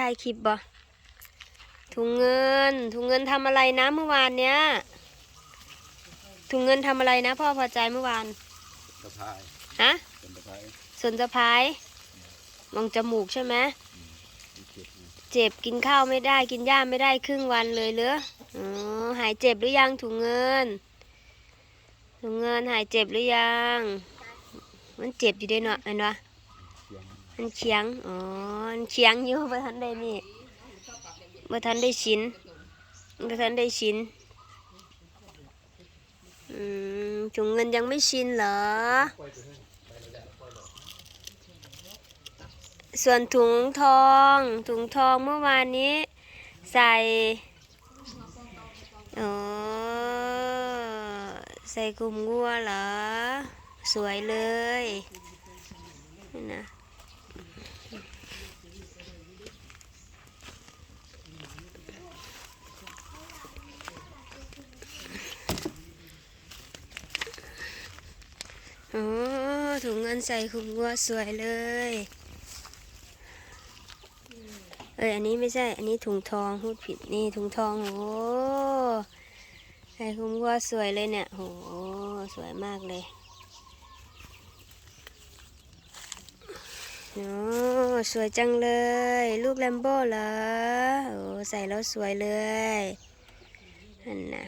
ถ่ายคลิปบ่ถุงเงิน ถุงเงินทำอะไรนะเมื่อวานเนี้ย ถุงเงินทำอะไรนะพ่อพอใจเมื่อวานสะพายฮะเป็นสะพายส่วนสะพายมองจมูกใช่ไหมมีเจ็บอยู่เจ็บกินข้าวไม่ได้กินหญ้าไม่ได้ครึ่งวันเลยเหรออ๋อหายเจ็บหรือยังถุงเงิน ถุงเงินหายเจ็บหรือยัง มันเจ็บอยู่เด้เนาะเห็นปะเสียง มันเคียง อ๋อมันเคียงอยู่เมื่อทันได้นี่เมื่อทันได้ชิ้นเมื่อทันได้ชิ้น อืมถุงเงินยังไม่ชินเหรอ ส่วนถุงทอง ถุงทองเมื่อวานนี้ ใส่ อ๋อ ใส่กลุ่มงัวเหรอ สวยเลยนี่นะ โอ้ถุงเงินใส่คุมวัวสวยเลย เอ้ยอันนี้ไม่ใช่ อันนี้ถุงทองพูดผิดนี่ถุงทองโอ้ใส่คุมวัวสวยเลยเนี่ยโหสวยมากเลย โอ้สวยจังเลย ลูกแลมโบ้เหรอโอ้ใส่แล้วสวยเลยนั่นนะ